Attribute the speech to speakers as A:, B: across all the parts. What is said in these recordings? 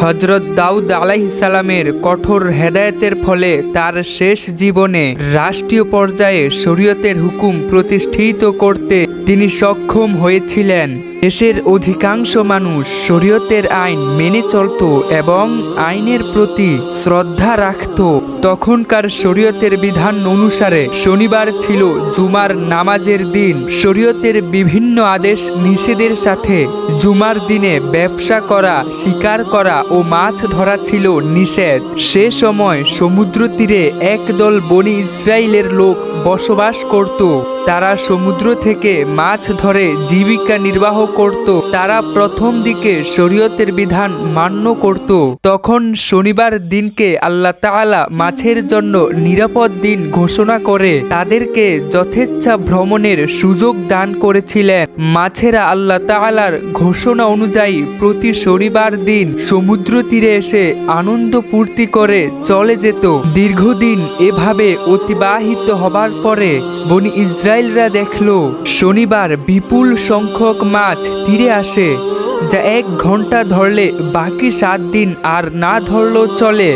A: হজরত দাউদ আলাইসালামের কঠোর হেদায়তের ফলে তার শেষ জীবনে রাষ্ট্রীয় পর্যায়ে শরীয়তের হুকুম প্রতিষ্ঠিত করতে তিনি সক্ষম হয়েছিলেন। দেশের অধিকাংশ মানুষ শরীয়তের আইন মেনে চলত এবং আইনের প্রতি শ্রদ্ধা রাখত। তখনকার শরীয়তের বিধান অনুসারে শনিবার ছিল জুমার নামাজের দিন। শরীয়তের বিভিন্ন আদেশ নিষেধের সাথে জুমার দিনে ব্যবসা করা, শিকার করা ও মাছ ধরা ছিল নিষেধ। সে সময় সমুদ্র তীরে একদল বনি ইসরায়েলের লোক বসবাস করত। তারা সমুদ্র থেকে মাছ ধরে জীবিকা নির্বাহ করত। তারা প্রথম দিকে শরীয়তের বিধান মান্য করত, তখন শনিবার দিনকে আল্লাহ তাআলা মাছের জন্য নিরাপদ দিন ঘোষণা করে তাদেরকে যথেচ্ছা ভ্রমণের সুযোগ দান করেছিলেন। মাছেরা আল্লাহ তাআলার ঘোষণা অনুযায়ী প্রতি শনিবার দিন সমুদ্র তীরে এসে আনন্দ পূর্তি করে চলে যেত। দীর্ঘদিন এভাবে অতিবাহিত হবার পরে বনি ইসরায়েলরা দেখল, শনিবার বিপুল সংখ্যক মাছ তীরে আসে, যা এক ঘণ্টা ধরলে বাকি সাত দিন আর না ধরলেও চলে।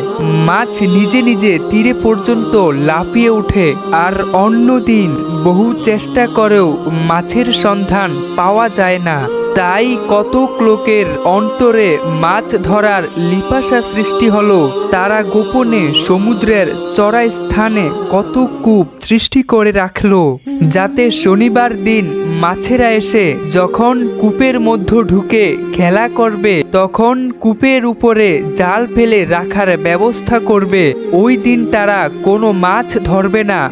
A: মাছ নিজে নিজে তীরে পর্যন্ত লাফিয়ে ওঠে আর অন্য দিন বহু চেষ্টা করেও মাছের সন্ধান পাওয়া যায় না। তাই কতক লোকের অন্তরে মাছ ধরার লিপাসা সৃষ্টি হলো, তারা গোপনে সমুদ্রের চড়াই স্থানে কত কূপ সৃষ্টি করে রাখল, যাতে শনিবার দিন মাছেরা এসে যখন কূপের মধ্য ঢুকে খেলা করবে, তখন কূপের উপরে জাল ফেলে রাখার ব্যবস্থা করবে। ওই দিন তারা কোনো মাছ ধরবে না।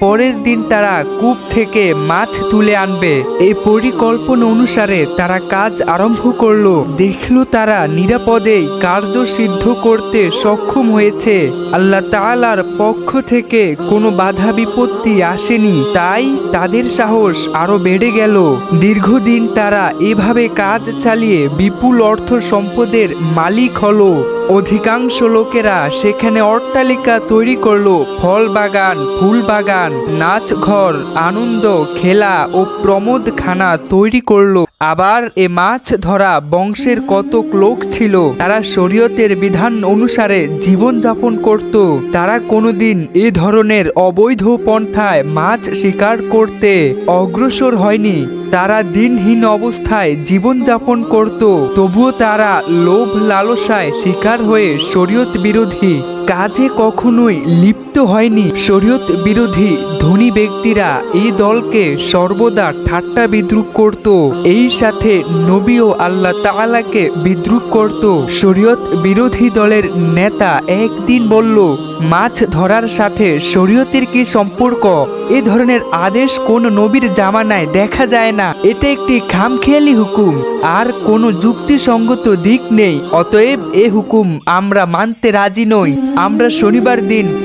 A: পরের দিন তারা কূপ থেকে মাছ তুলে আনবে। এই পরিকল্পনা অনুসারে তারা কাজ আরম্ভ করল। দেখল তারা নিরাপদেই কার্য সিদ্ধ করতে সক্ষম হয়েছে। আল্লাহ তাআলার পক্ষ থেকে কোনো বাধা বিপত্তি আসেনি, তাই তাদের সাহস আরও বেড়ে গেল। দীর্ঘদিন তারা এভাবে কাজ চালিয়ে বিপুল অর্থ সম্পদের মালিক হলো। অধিকাংশ লোকেরা সেখানে অট্টালিকা তৈরি করল, ফল বাগান, ফুল বাগান নাচ ঘর আনন্দ, খেলা ও প্রমোদ খানা তৈরি করল। আবার এ মাছ ধরা বংশের কতক লোক ছিল, তারা শরীয়তের বিধান অনুসারে জীবন যাপন করত। তারা কোনোদিন এ ধরনের অবৈধ পন্থায় মাছ শিকার করতে অগ্রসর হয়নি। তারা দিনহীন অবস্থায় জীবনযাপন করত, তবুও তারা লোভ লালসায় শিকার হয়ে শরীয়ত বিরোধী কাজে কখনোই লিপ্ত হয়নি। শরীয়ত বিরোধী ধনী ব্যক্তিরা এই দলকে সর্বদা ঠাট্টা বিদ্রুপ করত। এই সাথে নবী ও আল্লাহ তাআলাকে বিদ্রুপ করত। শরীয়ত বিরোধী দলের নেতা একদিন বলল, মাছ ধরার সাথে শরীয়তের কি সম্পর্ক? এ ধরনের আদেশ কোন নবীর জামানায় দেখা যায় না। এটা একটি খামখেয়ালি হুকুম। আর কোনো যুক্তিসঙ্গত দিক নেই। অতএব এ হুকুম আমরা মানতে রাজি নই। আমরা শনিবার দিন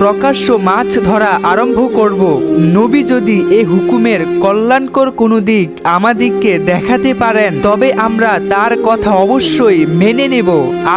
A: প্রকাশ্য মাছ ধরা আরম্ভ করব। নবী যদি এ হুকুমের কল্যাণকর কোনো দিক আমাদিগকে দেখাতে পারেন, তবে আমরা তার কথা অবশ্যই মেনে নেব।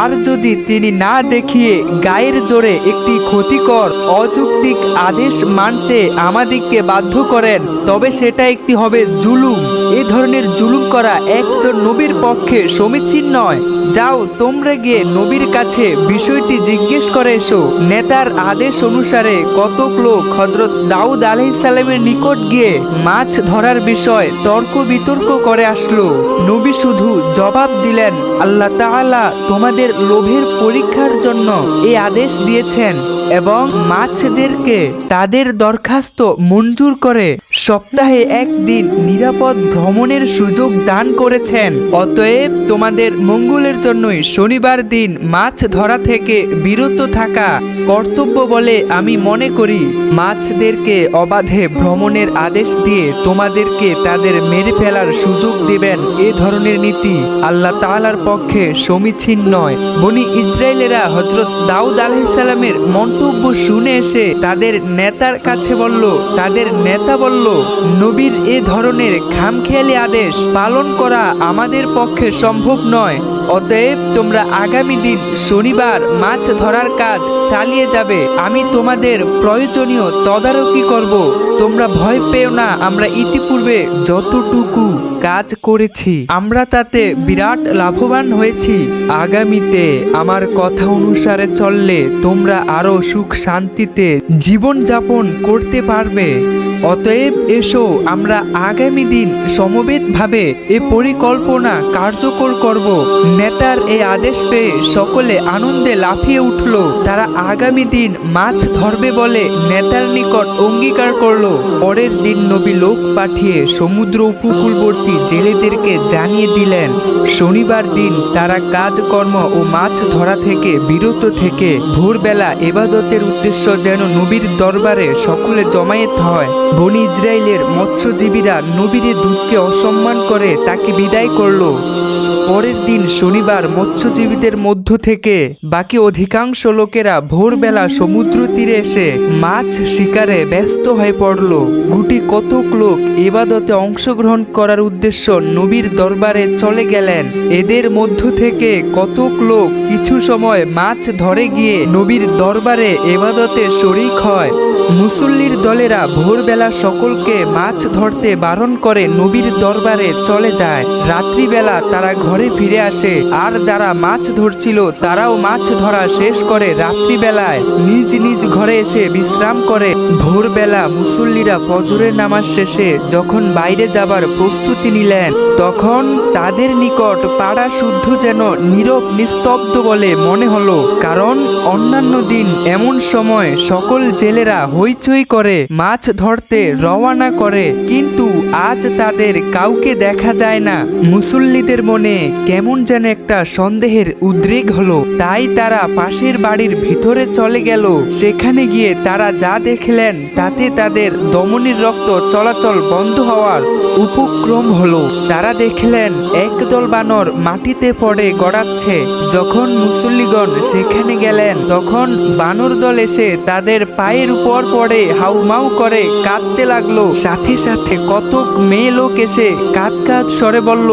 A: আর যদি তিনি না দেখিয়ে গায়ের জোরে একটি ক্ষতিকর, অযৌক্তিক আদেশ মানতে আমাদিগকে বাধ্য করেন, তবে সেটা একটি হবে জুলুম। এ ধরনের জুলুম করা একজন নবীর পক্ষে সমীচীন নয়। যাও তোমরে গিয়ে নবীর কাছে বিষয়টি জিজ্ঞেস করে এসো। নেতার আদেশ অনুসারে কতক লোক হজরত দাউদ আলাইসাল্লামের নিকট গিয়ে মাছ ধরার বিষয় তর্ক বিতর্ক করে আসলো। নবী শুধু জবাব দিলেন, আল্লাহ তাআলা তোমাদের লোভের পরীক্ষার জন্য এই আদেশ দিয়েছেন। এবং মাছদেরকে তাদের দরখাস্ত মঞ্জুর করে সপ্তাহে একদিন নিরাপদ ভ্রমণের সুযোগ দান করেছেন। অতএব তোমাদের মঙ্গলের জন্যই শনিবার দিন মাছ ধরা থেকে বিরত থাকা কর্তব্য বলে আমি মনে করি। মাছদেরকে অবাধে ভ্রমণের আদেশ দিয়ে তোমাদেরকে তাদের মেরে ফেলার সুযোগ দিবেন এ ধরনের নীতি আল্লাহ তালার পক্ষে সমীচীন নয়। বনি ইসরায়েলেরা হজরত দাউদ আলাইসাল্লামের মন্তব্য শুনে এসে তাদের নেতার কাছে বলল, তাদের নেতা বলল, নবীর এ ধরনের খামখেয়ালি আদেশ পালন করা আমাদের পক্ষে সম্ভব নয়। অতএব তোমরা আগামী দিন শনিবার মাছ ধরার কাজ চালিয়ে যাবে। আমি তোমাদের প্রয়োজনীয় তদারকি করব। তোমরা ভয় পেও না, আমরা ইতিপূর্বে যতটুকু কাজ করেছি, আমরা তাতে বিরাট লাভবান হয়েছি। আগামীতে আমার কথা অনুসারে চললে তোমরা আরও সুখ শান্তিতে জীবন যাপন করতে পারবে। অতএব এসো, আমরা আগামী দিন সমবেতভাবে এ পরিকল্পনা কার্যকর করব। নেতার এই আদেশ পেয়ে সকলে আনন্দে লাফিয়ে উঠল। তারা আগামী দিন মাছ ধরবে বলে নেতার নিকট অঙ্গীকার করল। পরের দিন নবী লোক পাঠিয়ে সমুদ্র উপকূলবর্তী জেলেদেরকে জানিয়ে দিলেন, শনিবার দিন তারা কাজকর্ম ও মাছ ধরা থেকে বিরত থেকে ভোরবেলা এবাদতের উদ্দেশ্য যেন নবীর দরবারে সকলে জমায়েত হয়। বনি ইসরায়েলের মৎস্যজীবীরা নবীর দুধকে অসম্মান করে তাকে বিদায় করল। পরের দিন শনিবার মৎস্যজীবীদের মধ্য থেকে বাকি অধিকাংশ লোকেরা ভোরবেলা সমুদ্র তীরে এসে মাছ শিকারে ব্যস্ত হয়ে পড়ল। গুটি কতক লোক এবাদতে অংশগ্রহণ করার উদ্দেশ্য নবীর দরবারে চলে গেলেন। এদের মধ্য থেকে কতক লোক কিছু সময় মাছ ধরে গিয়ে নবীর দরবারে এবাদতে শরিক হয়। মুসল্লির দলেরা ভোরবেলা সকলকে মাছ ধরতে বারণ করে নবীর দরবারে চলে যায়। রাত্রিবেলা তারা ঘরে ফিরে আসে। আর যারা মাছ ধরছিল, তারাও মাছ ধরা শেষ করে রাত্রিবেলায় নিজ নিজ ঘরে এসে বিশ্রাম করে। ভোরবেলা মুসল্লিরা ফজরের নামাজ শেষে যখন বাইরে যাবার প্রস্তুতি নিলেন, তখন তাদের নিকট পাড়া শুদ্ধ যেন নীরব নিস্তব্ধ বলে মনে হলো। কারণ অন্যান্য দিন এমন সময় সকল জেলেরা হইচই করে, মাছ ধরতে রওয়ানা করে, কিন্তু আজ তাদের কাউকে দেখা যায় না। মুসল্লিদের মনে কেমন যেন একটা সন্দেহের উদ্রেক হলো। তাই তারা পাশের বাড়ির ভিতরে চলে গেল। সেখানে গিয়ে তারা যা দেখলেন, তাতে তাদের দমনির রক্ত চলাচল বন্ধ হওয়ার উপক্রম হলো। তারা দেখলেন, একদল বানর মাটিতে পড়ে গড়াচ্ছে। যখন মুসল্লিগণ সেখানে গেলেন, তখন বানর দল এসে তাদের পায়ের উপর পড়ে হাউমাউ করে কাঁদতে লাগল। সাথে সাথে কতক মেয়ে লোক এসে কাঁদ কাঁদ স্বরে বলল,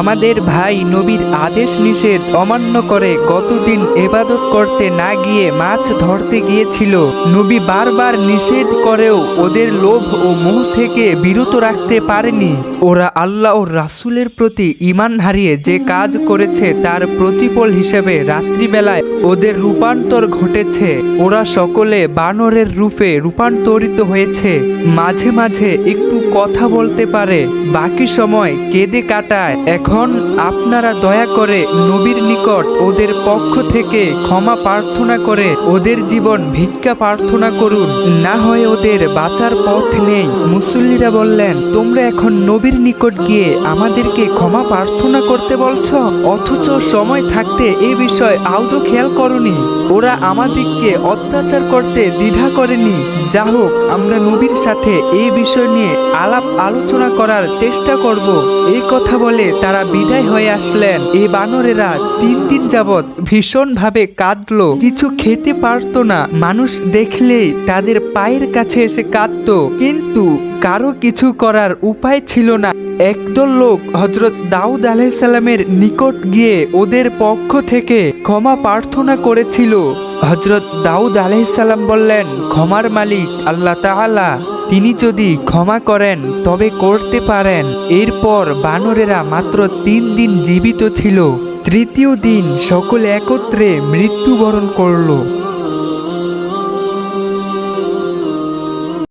A: আমাদের ভাই নবীর আদেশ নিষেধ অমান্য করে গতদিন এবাদত করতে না গিয়ে মাছ ধরতে গিয়েছিল। নবী বারবার নিষেধ করেও ওদের লোভ ও মোহ থেকে বিরত রাখতে পারেনি। ওরা আল্লাহ ও রাসূলের প্রতি ঈমান হারিয়ে যে কাজ করেছে তার প্রতিফল হিসেবে রাত্রিবেলায় ওদের রূপান্তর ঘটেছে। ওরা সকলে বানরের রূপে রূপান্তরিত হয়েছে। মাঝে মাঝে একটু কথা বলতে পারে, বাকি সময় কেঁদে কাটায়। এখন আপনারা দয়া করে নবীর নিকট ওদের পক্ষ থেকে ক্ষমা প্রার্থনা করে ওদের জীবন ভিক্ষা প্রার্থনা করুন। না হয় ওদের বাঁচার পথ নেই। মুসল্লিরা বললেন, তোমরা এখন নবীর নিকট গিয়ে আমাদেরকে ক্ষমা প্রার্থনা করতে বলছ? অথচ সময় থাকতে এ বিষয় আউদো খেয়াল করনি। ওরা আমাদিগকে অত্যাচার করতে দ্বিধা করেনি। যা হোক, আমরা নবীর সাথে এই বিষয় নিয়ে আলাপ আলোচনা করার চেষ্টা করব। এই কথা বলে তারা বিদায় হয়ে আসলেন। এই বানরেরা তিন দিন যাবৎ ভীষণভাবে কাঁদলো। কিছু খেতে পারতো না। মানুষ দেখলেই তাদের পায়ের কাছে এসে কাঁদতো। কিন্তু কারও কিছু করার উপায় ছিল না। একদল লোক হজরত দাউদ আলাইসাল্লামের নিকট গিয়ে ওদের পক্ষ থেকে ক্ষমা প্রার্থনা করেছিল। হজরত দাউদ আলাইসাল্লাম বললেন, ক্ষমার মালিক, আল্লাহ তাহালা তিনি যদি ক্ষমা করেন, তবে করতে পারেন। এরপর বানরেরা মাত্র তিন দিন জীবিত ছিল। তৃতীয় দিন সকলে একত্রে মৃত্যুবরণ করল।